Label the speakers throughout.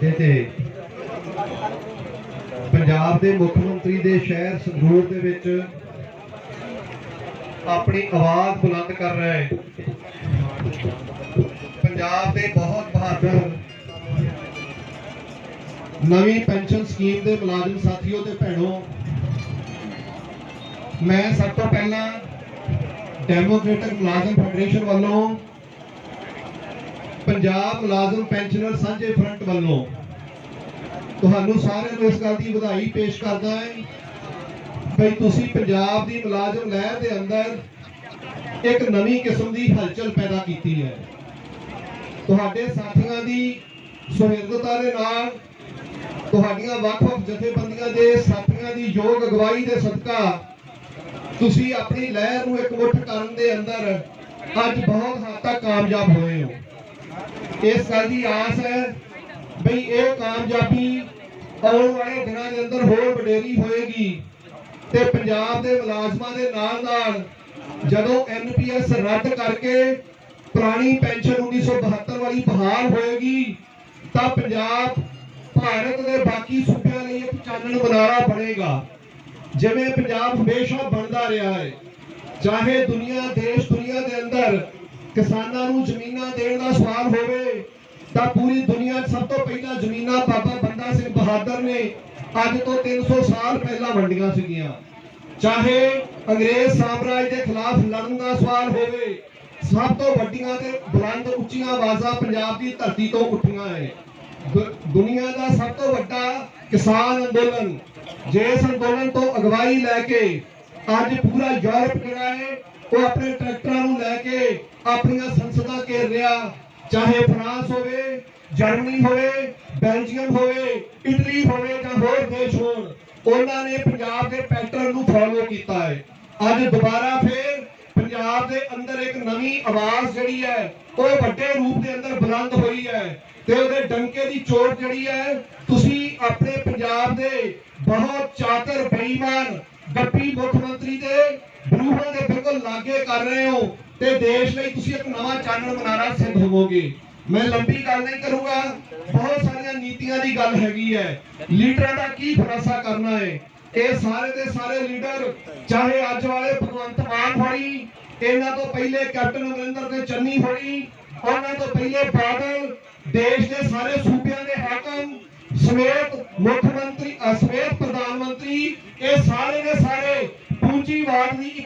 Speaker 1: ਤੇ ਪੰਜਾਬ ਦੇ ਮੁੱਖ ਮੰਤਰੀ ਦੇ ਸ਼ਹਿਰ ਸੰਗਰੂਰ ਦੇ ਵਿੱਚ ਆਪਣੀ ਆਵਾਜ਼ ਬੁਲੰਦ ਕਰ ਰਿਹਾ ਹੈ ਪੰਜਾਬ ਦੇ ਬਹੁਤ ਬਹਾਦਰ ਨਵੀਂ ਪੈਨਸ਼ਨ ਸਕੀਮ ਦੇ ਮੁਲਾਜ਼ਮ ਸਾਥੀਓ ਤੇ ਭੈਣੋ, ਮੈਂ ਸਭ ਤੋਂ ਪਹਿਲਾਂ ਡੈਮੋਕ੍ਰੇਟਿਕ ਮੁਲਾਜ਼ਮ ਫੈਡਰੇਸ਼ਨ ਵੱਲੋਂ ਪੰਜਾਬ ਮੁਲਾਜ਼ਮ ਪੈਨਸ਼ਨਰ ਸਾਂਝੇ ਫਰੰਟ ਵੱਲੋਂ ਤੁਹਾਨੂੰ ਸਾਰਿਆਂ ਨੂੰ ਇਸ ਗੱਲ ਦੀ ਵਧਾਈ ਪੇਸ਼ ਕਰਦਾ ਹਾਂ ਬਈ ਤੁਸੀਂ ਪੰਜਾਬ ਦੀ ਮੁਲਾਜ਼ਮ ਲਹਿਰ ਦੇ ਅੰਦਰ ਇੱਕ ਨਵੀਂ ਕਿਸਮ ਦੀ ਹਲਚਲ ਪੈਦਾ ਕੀਤੀ ਹੈ। ਤੁਹਾਡੇ ਸਾਥੀਆਂ ਦੀ ਸੁਹਿਰਦਤਾ ਦੇ ਨਾਲ ਤੁਹਾਡੀਆਂ ਵੱਖ-ਵੱਖ ਜਥੇਬੰਦੀਆਂ ਦੇ ਸਾਥੀਆਂ ਦੀ ਯੋਗ ਅਗਵਾਈ ਦੇ ਸਦਕਾ ਤੁਸੀਂ ਆਪਣੀ ਲਹਿਰ ਨੂੰ ਇਕਮੁੱਠ ਕਰਨ ਦੇ ਅੰਦਰ ਅੱਜ ਬਹੁਤ ਹੱਦ ਤੱਕ ਕਾਮਯਾਬ ਹੋਏ ਹੋ। ਇਸ ਗੱਲ ਦੀ ਆਸ ਹੈ ਬਈ ਇਹ ਕਾਮਯਾਬੀ ਆਉਣ ਵਾਲੇ ਦਿਨਾਂ ਦੇ ਅੰਦਰ ਹੋਰ ਵਡੇਰੀ ਹੋਏਗੀ ਤੇ ਪੰਜਾਬ ਦੇ ਮੁਲਾਜ਼ਮਾਂ ਦੇ ਨਾਲ ਨਾਲ ਜਦੋਂ ਐਨਪੀਐਸ ਰੱਦ ਕਰਕੇ ਪੁਰਾਣੀ ਪੈਨਸ਼ਨ 1972 ਵਾਲੀ ਬਹਾਲ ਹੋਏਗੀ, ਤਾਂ ਪੰਜਾਬ ਭਾਰਤ ਦੇ ਬਾਕੀ ਸੂਬਿਆਂ ਲਈ ਇੱਕ ਚਾਨਣ ਮਨਾਰਾ ਬਣੇਗਾ। ਜਿਵੇਂ ਪੰਜਾਬ ਹਮੇਸ਼ਾ ਬਣਦਾ ਰਿਹਾ ਹੈ, ਚਾਹੇ ਦੁਨੀਆ, ਦੇਸ਼ ਦੁਨੀਆ ਦੇ ਅੰਦਰ ਕਿਸਾਨਾਂ ਨੂੰ ਜ਼ਮੀਨਾਂ ਦੇਣ ਦਾ ਸਵਾਲ ਹੋਵੇ, ਤਾਂ ਪੂਰੀ ਦੁਨੀਆ ਸਭ ਤੋਂ ਪਹਿਲਾਂ ਜ਼ਮੀਨਾਂ ਬਾਬਾ ਬੰਦਾ ਸਿੰਘ ਬਹਾਦਰ ਨੇ ਅੱਜ ਤੋਂ 300 ਸਾਲ ਪਹਿਲਾਂ ਵੰਡੀਆਂ ਸੀਗੀਆਂ। ਚਾਹੇ ਅੰਗਰੇਜ਼ ਸਾਮਰਾਜ ਦੇ ਖਿਲਾਫ ਲੜਨ ਦਾ ਸਵਾਲ ਹੋਵੇ, ਸਭ ਤੋਂ ਵੱਡੀਆਂ ਤੇ ਬੁਲੰਦ ਉੱਚੀਆਂ ਆਵਾਜ਼ਾਂ ਪੰਜਾਬ ਦੀ ਧਰਤੀ ਤੋਂ ਉੱਠੀਆਂ ਹੈ ਦੁ- ਦੁਨੀਆ ਦਾ ਸਭ ਤੋਂ ਵੱਡਾ ਕਿਸਾਨ ਅੰਦੋਲਨ ਜਿਸ ਅੰਦੋਲਨ ਤੋਂ ਅਗਵਾਈ ਲੈ ਕੇ ਅੱਜ ਪੂਰਾ ਯੂਰਪ ਜਿਹੜਾ ਹੈ ਉਹ ਆਪਣੇ ਟਰੈਕਟਰਾਂ ਨੂੰ ਲੈ ਕੇ ਆਪਣੀਆਂ ਸੰਸਦਾਂ ਘੇਰ ਰਿਹਾ। ਚਾਹੇ ਫਰਾਂਸ ਹੋਵੇ, ਜਰਮਨੀ ਹੋਵੇ, ਬੈਲਜੀਅਮ ਹੋਵੇ, ਇਟਲੀ ਹੋਵੇ ਜਾਂ ਹੋਰ ਦੇਸ਼ ਹੋਣ, ਉਹਨਾਂ ਨੇ ਪੰਜਾਬ ਦੇ ਪੈਟਰਨ ਨੂੰ ਫੋਲੋ ਕੀਤਾ ਹੈ। ਅੱਜ ਦੁਬਾਰਾ ਫੇਰ ਪੰਜਾਬ ਦੇ ਅੰਦਰ ਇੱਕ ਨਵੀਂ ਆਵਾਜ਼ ਜਿਹੜੀ ਹੈ, ਉਹ ਵੱਡੇ ਰੂਪ ਦੇ ਅੰਦਰ ਬੁਲੰਦ ਹੋਈ ਹੈ ਤੇ ਉਹਦੇ ਡੰਕੇ ਦੀ ਚੋਟ ਜਿਹੜੀ ਹੈ, ਤੁਸੀਂ ਆਪਣੇ ਪੰਜਾਬ ਦੇ ਬਹੁਤ ਚਾਤਰ, ਬੇਈਮਾਨ ਗੱਪੀ ਮੁੱਖ ਮੰਤਰੀ ਦੇ ਬਰੂਹਾਂ ਦੇ ਬਿਲਕੁਲ ਲਾਗੇ ਕਰ ਰਹੇ ਹੋ ਤੇ ਦੇਸ਼ ਲਈ ਤੁਸੀਂ ਇੱਕ ਨਵਾਂ ਚਾਨਣ ਮਨਾਰਾ ਸਿੱਧ ਹੋਵੋਗੇ। ਮੈਂ ਲੰਬੀ ਗੱਲ ਨਹੀਂ ਕਰੂੰਗਾ ਬਹੁਤ ਸਾਰੀਆਂ ਨੀਤੀਆਂ ਦੀ ਗੱਲ ਹੈਗੀ ਹੈ। ਲੀਡਰਾਂ ਦਾ ਕੀ ਫਰਾਸਾ ਕਰਨਾ ਹੈ? ਇਹ ਸਾਰੇ ਦੇ ਸਾਰੇ ਲੀਡਰ ਚਾਹੇ ਅੱਜ ਵਾਲੇ ਭਗਵੰਤ ਮਾਨ ਹੋਈ ਇਹਨਾਂ ਤੋਂ ਪਹਿਲੇ ਕੈਪਟਨ ਅਮਰਿੰਦਰ ਤੇ ਚੰਨੀ ਹੋਈ ਉਹਨਾਂ ਤੋਂ ਪਹਿਲੇ ਬਾਦਲ ਦੇਸ਼ ਦੇ ਸਾਰੇ ਸੂਬਿਆਂ ਦੇ ਹਾਕਮ ਸਮੇਤ ਮੁੱਖ ਮੰਤਰੀ ਅ, ਸਮੇਤ ਪ੍ਰਧਾਨ ਮੰਤਰੀ ਇਹ ਸਾਰੇ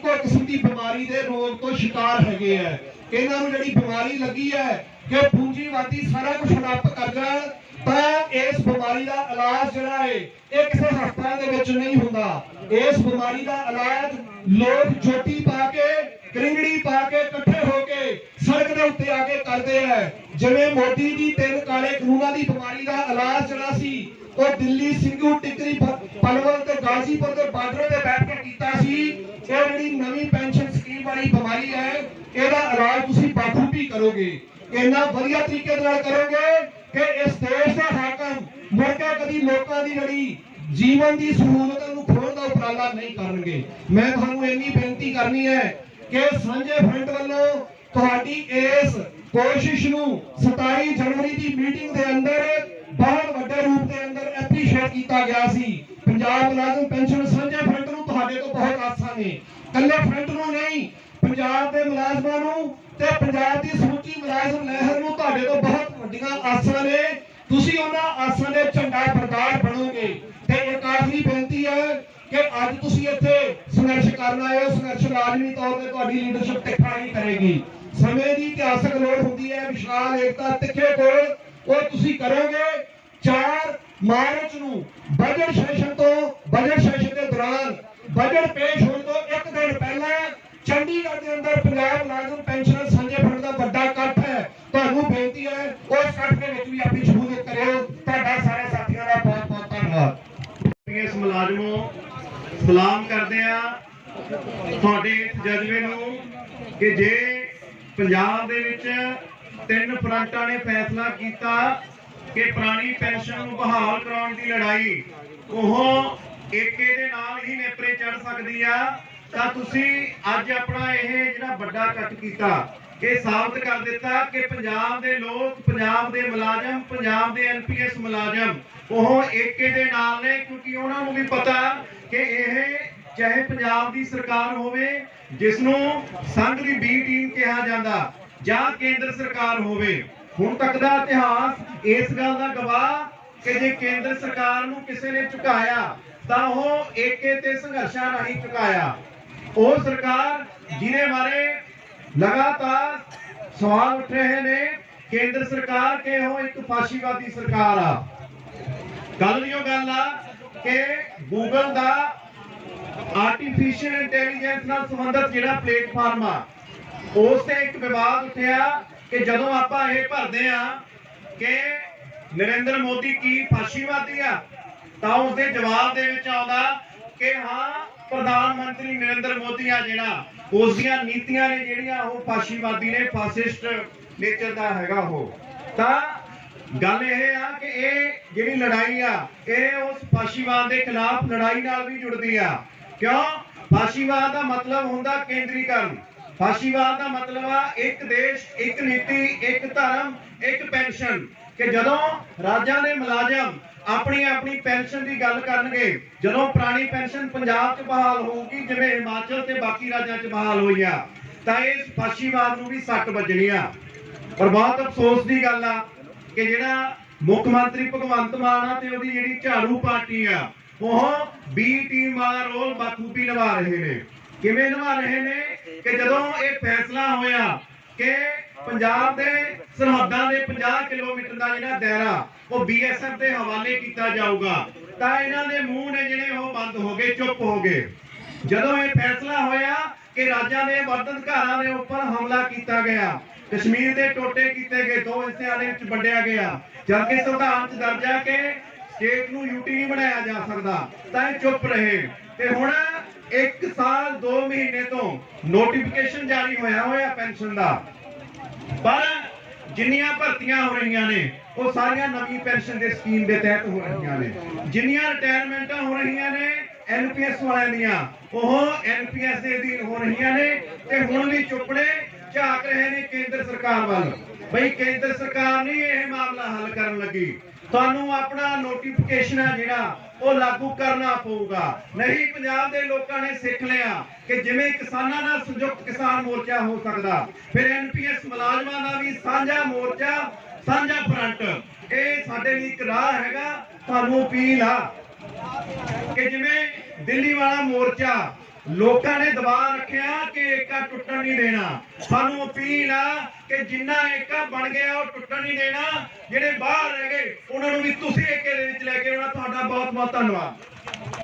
Speaker 1: ਇੱਕੋ ਕਿਸਮ ਦੀ ਬਿਮਾਰੀ ਦੇ ਰੋਗ ਤੋਂ ਸ਼ਿਕਾਰ ਹੈਗੇ ਆ। ਇਹਨਾਂ ਨੂੰ ਜਿਹੜੀ ਬਿਮਾਰੀ ਲੱਗੀ ਹੈ ਕਿ ਪੂੰਜੀਵਾਦੀ ਸਾਰਾ ਕੁਝ ਹੜੱਪ ਕਰ ਜਾਣ ਤਾਂ ਇਸ ਬਿਮਾਰੀ ਦਾ ਇਲਾਜ ਜਿਹੜਾ ਹੈ ਇਹ ਕਿਸੇ ਹਸਪਤਾਲ ਦੇ ਵਿੱਚ ਨਹੀਂ ਹੁੰਦਾ। ਇਸ ਬਿਮਾਰੀ ਦਾ ਇਲਾਜ ਲੋਕ ਜੋਟੀ ਪਾ ਕੇ, ਕਰਿੰਗੜੀ ਪਾ ਕੇ ਇਕੱਠੇ ਹੋ ਕੇ ਸੜਕ ਦੇ ਉੱਤੇ ਆ ਕੇ ਕਰਦੇ ਆ। ਜਿਵੇਂ ਮੋਦੀ ਜੀ ਤਿੰਨ ਕਾਲੇ ਕਾਨੂੰਨਾਂ ਦੀ ਬਿਮਾਰੀ ਦਾ ਇਲਾਜ ਜਿਹੜਾ ਸੀ ਉਹ ਦਿੱਲੀ ਸਿੰਘੂ ਟਿਕਰੀ ਪਲਵਲ ਤੇ ਗਾਜ਼ੀਪੁਰ ਦੇ ਬਾਰਡਰ ਤੇ ਬੈਠ ਕੇ ਕੀਤਾ ਸੀ। ਇਹ ਜਿਹੜੀ ਨਵੀਂ ਪੈਨਸ਼ਨ ਸਕੀਮ ਵਾਲੀ ਬਿਮਾਰੀ ਹੈ, ਇਹਦਾ ਇਲਾਜ ਤੁਸੀਂ ਬਾਖੂਬੀ ਕਰੋਗੇ। ਇੰਨਾ ਵਧੀਆ ਤਰੀਕੇ ਨਾਲ ਕਰੋਗੇ ਕਿ ਇਸ ਦੇਸ਼ ਦੇ ਹਾਕਮ ਮੁੜ ਕੇ ਕਦੀ ਲੋਕਾਂ ਦੀ ਜਿਹੜੀ ਜੀਵਨ ਦੀ ਸਹੂਲਤ ਨੂੰ ਖੋਣ ਦਾ ਉਪਰਾਲਾ ਨਹੀਂ ਕਰਨਗੇ। ਮੈਂ ਤੁਹਾਨੂੰ ਇੰਨੀ ਬੇਨਤੀ ਕਰਨੀ ਹੈ ਕਿ ਸਾਂਝੇ ਫਰੰਟ ਵੱਲੋਂ ਤੁਹਾਡੀ ਇਸ ਕੋਸ਼ਿਸ਼ ਨੂੰ 27 ਜਨਵਰੀ ਦੀ ਮੀਟਿੰਗ ਦੇ ਅੰਦਰ ਬਹੁਤ ਵੱਡੇ ਰੂਪ ਦੇ ਅੰਦਰ ਐਪਰੀਸ਼ੀਏਟ ਕੀਤਾ ਗਿਆ ਸੀ। ਪੰਜਾਬ ਮੁਲਾਜ਼ਮ ਪੈਨਸ਼ਨ ਸਾਂਝੇ ਫਰੰਟ ਨੂੰ ਤੁਹਾਡੇ ਤੋਂ ਬਹੁਤ ਆਸਾਂ ਨੇ ਕੱਲੇ ਫਰੰਟ ਨੂੰ ਨਹੀਂ, ਪੰਜਾਬ ਦੇ ਮੁਲਾਜ਼ਮਾਂ ਨੂੰ ਤੇ ਪੰਜਾਬ ਦੀ ਸਮੁੱਚੀ ਮੁਲਾਜ਼ਮ ਲਹਿਰ ਨੂੰ ਤੁਹਾਡੇ ਤੋਂ ਬਹੁਤ ਵੱਡੀਆਂ ਆਸਾਂ ਨੇ। ਤੁਸੀਂ ਉਹਨਾਂ ਆਸਾਂ ਦੇ ਝੰਡਾ ਪ੍ਰਕਾਰ ਬਣੋਗੇ। ਤੇ ਇੱਕ ਆਖਰੀ ਬੇਨਤੀ ਹੈ ਕਿ ਅੱਜ ਤੁਸੀਂ ਇੱਥੇ ਸੰਘਰਸ਼ ਕਰਨ ਆਏ ਹੋ। ਸੰਘਰਸ਼ ਲਾਜ਼ਮੀ ਤੌਰ ਤੇ ਤੁਹਾਡੀ ਲੀਡਰਸ਼ਿਪ ਤਿੱਖਾ ਨਹੀਂ ਕਰੇਗੀ। ਸਮੇਂ ਦੀ ਇਤਿਹਾਸਕ ਲੋੜ ਹੁੰਦੀ ਹੈ, ਵਿਸ਼ਾਲ ਏਕਤਾ ਤਿੱਖੇ ਕੋਲ ਉਹ ਤੁਸੀਂ ਕਰੋਗੇ। 4 ਮਾਰਚ ਨੂੰ ਬਜਟ ਸੈਸ਼ਨ ਤੋਂ ਬਜਟ ਸੈਸ਼ਨ ਦੇ ਦੌਰਾਨ ਬਜਟ ਪੇਸ਼ ਹੋਣ ਤੋਂ ਇੱਕ ਦਿਨ ਪਹਿਲਾਂ ਚੰਡੀਗੜ੍ਹ ਦੇ ਅੰਦਰ ਪੰਜਾਬ ਮੁਲਾਜ਼ਮ ਪੈਨਸ਼ਨਰ ਸਾਂਝੇ ਫੰਡ ਦਾ ਵੱਡਾ ਇਕੱਠ ਹੈ। ਤੁਹਾਨੂੰ ਬੇਨਤੀ ਹੈ ਉਸ ਇਕੱਠ ਦੇ ਵਿੱਚ ਵੀ ਆਪਣੀ ਸ਼ਮੂਲੀਅਤ ਕਰਿਓ। ਤੁਹਾਡਾ ਸਾਰੇ ਸਾਥੀਆਂ ਦਾ ਬਹੁਤ ਬਹੁਤ ਧੰਨਵਾਦ।
Speaker 2: ਇਸ ਮੁਲਾਜ਼ਮੋ ਸਲਾਮ ਕਰਦੇ ਆ ਤੁਹਾਡੇ ਜਜ਼ਬੇ ਨੂੰ ਕਿ ਜੇ ਪੰਜਾਬ ਦੇ ਵਿੱਚ ਤਿੰਨ ਫਰੰਟਾਂ ਨੇ ਫੈਸਲਾ ਕੀਤਾ ਕਿ ਪੁਰਾਣੀ ਪੈਨਸ਼ਨ ਨੂੰ ਬਹਾਲ ਕਰਾਉਣ ਦੀ ਲੜਾਈ, ਉਹ ਏਕੇ ਦੇ ਨਾਲ ਹੀ ਨੇਪਰੇ ਚੜ ਸਕਦੀ ਆ। ਤਾਂ ਤੁਸੀਂ ਅੱਜ ਆਪਣਾ ਇਹ ਜਿਹੜਾ ਵੱਡਾ ਇਕੱਠ ਕੀਤਾ, ਇਹ ਸਾਬਤ ਕਰ ਦਿੱਤਾ ਕਿ ਪੰਜਾਬ ਦੇ ਲੋਕ, ਪੰਜਾਬ ਦੇ ਮੁਲਾਜ਼ਮ, ਪੰਜਾਬ ਦੇ ਐਨਪੀਐਸ ਮੁਲਾਜ਼ਮ, ਉਹ ਏਕੇ ਦੇ ਨਾਲ ਨੇ, ਕਿਉਂਕਿ ਉਹਨਾਂ ਨੂੰ ਵੀ ਪਤਾ ਕਿ ਇਹ ਚਾਹੇ ਪੰਜਾਬ ਦੀ ਸਰਕਾਰ ਹੋਵੇ ਜਿਸ ਨੂੰ ਸੰਘ ਦੀ ਬੀ ਟੀਮ ਕਿਹਾ ਜਾਂਦਾ, ਜਾਂ ਕੇਂਦਰ ਸਰਕਾਰ ਹੋਵੇ। ਹੁਣ ਤੱਕ ਦਾ ਇਤਿਹਾਸ ਇਸ ਗੱਲ ਦਾ ਗਵਾਹ ਕਿ ਜੇ ਕੇਂਦਰ ਸਰਕਾਰ ਨੂੰ ਕਿਸੇ ਨੇ ਝੁਕਾਇਆ ਤਾਂ ਉਹ ਏਕੇ ਤੇ ਸੰਘਰਸ਼ਾਂ ਰਾਹੀਂ ਝੁਕਾਇਆ ਉਹ ਸਰਕਾਰ ਜਿਹਨੇ ਬਾਰੇ ਲਗਾਤਾਰ ਸਵਾਲ ਉੱਠ ਰਹੇ ਨੇ, ਕੇਂਦਰ ਸਰਕਾਰ ਕਿ ਉਹ ਇੱਕ ਫਾਸ਼ੀਵਾਦੀ ਸਰਕਾਰ ਆ? ਕੱਲ ਦੀ ਉਹ ਗੱਲ ਆ ਕਿ ਗੂਗਲ ਦਾ ਆਰਟੀਫੀਸ਼ੀਅਲ ਇੰਟੈਲੀਜੈਂਸ ਨਾਲ ਸੰਬੰਧਿਤ ਜਿਹੜਾ ਪਲੇਟਫਾਰਮ ਆ, ਉਸ ਤੇ ਇੱਕ ਵਿਵਾਦ ਉੱਠਿਆ ਕਿ ਜਦੋਂ ਆਪਾਂ ਇਹ ਭਰਦੇ ਆ ਕਿ ਨਰਿੰਦਰ ਮੋਦੀ ਕੀ ਫਾਸ਼ੀਵਾਦੀ ਆ, ਤਾਂ ਉਸ ਦੇ ਜਵਾਬ ਦੇ ਵਿੱਚ ਆਉਂਦਾ ਕਿ ਹਾਂ, ਪ੍ਰਧਾਨ ਮੰਤਰੀ ਨਰਿੰਦਰ ਮੋਦੀ ਆ ਜਿਹੜਾ ਉਸ ਦੀਆਂ ਨੀਤੀਆਂ ਨੇ ਜਿਹੜੀਆਂ ਉਹ ਫਾਸ਼ੀਵਾਦੀ ਨੇ, ਫਾਸਿਸਟ ਨੇਚਰ ਦਾ ਹੈਗਾ ਉਹ। ਤਾਂ ਗੱਲ ਇਹ ਆ ਕਿ ਇਹ ਜਿਹੜੀ ਲੜਾਈ ਆ, ਇਹ ਉਸ ਫਾਸ਼ੀਵਾਦ ਦੇ ਖਿਲਾਫ ਲੜਾਈ ਨਾਲ ਵੀ ਜੁੜਦੀ ਆ। ਕਿਉਂ? ਫਾਸ਼ੀਵਾਦ ਦਾ ਮਤਲਬ ਹੁੰਦਾ ਕੇਂਦਰੀਕਰਨ। ਫਾਸ਼ੀਵਾਦ ਦਾ ਮਤਲਬ ਆ ਇੱਕ ਦੇਸ਼, ਇੱਕ ਨੀਤੀ, ਇੱਕ ਧਰਮ, ਇੱਕ ਪੈਨਸ਼ਨ। ਕਿ ਜਦੋਂ ਰਾਜਾਂ ਦੇ ਮੁਲਾਜ਼ਮ ਆਪਣੀ ਆਪਣੀ ਪੈਨਸ਼ਨ ਦੀ ਗੱਲ ਕਰਨਗੇ, ਜਦੋਂ ਪੁਰਾਣੀ ਪੈਨਸ਼ਨ ਪੰਜਾਬ 'ਚ ਬਹਾਲ ਹੋਊਗੀ, ਜਿਵੇਂ ਹਿਮਾਚਲ ਤੇ ਬਾਕੀ ਰਾਜਾਂ 'ਚ ਬਹਾਲ ਹੋਈ ਆ, ਤਾਂ ਇਸ ਫਾਸ਼ੀਵਾਦ ਨੂੰ ਵੀ ਸੱਟ ਵੱਜਣੀ ਆ। ਪਰ ਬਹੁਤ ਅਫਸੋਸ ਦੀ ਗੱਲ ਆ ਕਿ ਜਿਹੜਾ ਮੁੱਖ ਮੰਤਰੀ ਭਗਵੰਤ ਮਾਨ ਆ ਤੇ ਉਹਦੀ ਜਿਹੜੀ ਝਾੜੂ ਪਾਰਟੀ ਆ, ਉਹ ਬੀ ਟੀਮ ਵਾਲਾ ਰੋਲ ਬਾਖੂਬੀ ਨਿਭਾ ਰਹੇ ਨੇ। ਕਿਵੇਂ ਨਿਭਾ ਰਹੇ ਨੇ ਕਿ ਜਦੋਂ ਇਹ ਫੈਸਲਾ ਹੋਇਆ ਕਿ ਪੰਜਾਬ ਦੇ ਸਰਹੱਦਾਂ ਦੇ 50 ਕਿਲੋਮੀਟਰ ਦਾ ਜਿਹੜਾ ਦਾਇਰਾ, ਉਹ ਬੀਐਸਐਫ ਦੇ ਹਵਾਲੇ ਕੀਤਾ ਜਾਊਗਾ, ਤਾਂ ਇਹਨਾਂ ਦੇ ਮੂੰਹ ਨੇ ਜਿਹੜੇ ਉਹ ਬੰਦ ਹੋ ਗਏ, ਚੁੱਪ ਹੋ ਗਏ। ਜਦੋਂ ਇਹ ਫੈਸਲਾ ਹੋਇਆ ਕਿ ਰਾਜਾਂ ਦੇ ਵਰਦਨਕਾਰਾਂ ਦੇ ਉੱਪਰ ਹਮਲਾ ਕੀਤਾ ਗਿਆ, ਕਸ਼ਮੀਰ ਦੇ ਟੋਟੇ ਕੀਤੇ ਗਏ, ਦੋ ਹਿੱਸਿਆਂ ਦੇ ਵਿੱਚ ਵੰਡਿਆ ਗਿਆ, ਜਦਕਿ ਸੰਵਿਧਾਨ 'ਚ ਦਰਜ ਹੈ ਕਿ ਸਟੇਟ ਨੂੰ ਯੂਟੀ ਨਹੀਂ ਬਣਾਇਆ ਜਾ ਸਕਦਾ, ਤਾਂ ਇਹ ਚੁੱਪ ਰਹੇ। ਤੇ ਹੁਣ 1 ਸਾਲ 2 ਮਹੀਨੇ ਤੋਂ ਨੋਟੀਫਿਕੇਸ਼ਨ ਜਾਰੀ ਹੋਇਆ ਹੋਇਆ ਪੈਨਸ਼ਨ ਦਾ। ਪਰ ਜਿੰਨੀਆਂ ਭਰਤੀਆਂ ਹੋ ਰਹੀਆਂ ਨੇ, ਉਹ ਸਾਰੀਆਂ ਨਵੀਂ ਪੈਨਸ਼ਨ ਦੇ ਸਕੀਮ ਦੇ ਤਹਿਤ ਹੋ ਰਹੀਆਂ ਨੇ। ਜਿੰਨੀਆਂ ਰਿਟਾਇਰਮੈਂਟਾਂ ਹੋ ਰਹੀਆਂ ਨੇ ਐਨਪੀਐਸ ਵਾਲਿਆਂ ਦੀਆਂ, ਉਹ ਐਨਪੀਐਸ ਦੇ ਅਧੀਨ ਹੋ ਰਹੀਆਂ ਨੇ ਤੇ ਹੁਣ ਵੀ ਚੁੱਪੜੇ ਝਾਕ ਰਹੇ ਨੇ ਕੇਂਦਰ ਸਰਕਾਰ ਵੱਲ। ਬਈ ਕੇਂਦਰ ਸਰਕਾਰ ਨਹੀਂ ਇਹ ਮਾਮਲਾ ਹੱਲ ਕਰਨ ਲੱਗੀ। ਤੁਹਾਨੂੰ ਆਪਣਾ ਨੋਟੀਫਿਕੇਸ਼ਨ ਹੈ ਜਿਹੜਾ, ਉਹ ਲਾਗੂ ਕਰਨਾ ਪਊਗਾ। ਨਹੀਂ, ਪੰਜਾਬ ਦੇ ਲੋਕਾਂ ਨੇ ਸਿੱਖ ਲਿਆ ਕਿ ਜਿਵੇਂ ਕਿਸਾਨਾਂ ਦਾ ਸੰਯੁਕਤ ਕਿਸਾਨ ਮੋਰਚਾ ਹੋ ਸਕਦਾ, ਫਿਰ ਐਨਪੀਐਸ ਮੁਲਾਜ਼ਮਾਂ ਦਾ ਵੀ ਸਾਂਝਾ ਮੋਰਚਾ, ਸਾਂਝਾ ਫਰੰਟ ਇਹ ਸਾਡੇ ਲਈ ਇੱਕ ਰਾਹ ਹੈਗਾ, ਤੁਹਾਨੂੰ ਅਪੀਲ ਆ ਕਿ ਜਿਵੇਂ ਦਿੱਲੀ ਵਾਲਾ ਮੋਰਚਾ ਲੋਕਾਂ ਨੇ ਦਬਾਅ ਰੱਖਿਆ ਕਿ ਏਕਾ ਟੁੱਟਣ ਨਹੀਂ ਦੇਣਾ। ਸਾਨੂੰ ਅਪੀਲ ਆ ਕਿ ਜਿੰਨਾ ਏਕਾ ਬਣ ਗਿਆ, ਉਹ ਟੁੱਟਣ ਨਹੀਂ ਦੇਣਾ। ਜਿਹੜੇ ਬਾਹਰ ਰਹਿ ਗਏ, ਉਹਨਾਂ ਨੂੰ ਵੀ ਤੁਸੀਂ ਏਕੇ ਦੇ ਵਿੱਚ ਲੈ ਕੇ ਆਉਣਾ। ਤੁਹਾਡਾ ਬਹੁਤ ਬਹੁਤ ਧੰਨਵਾਦ।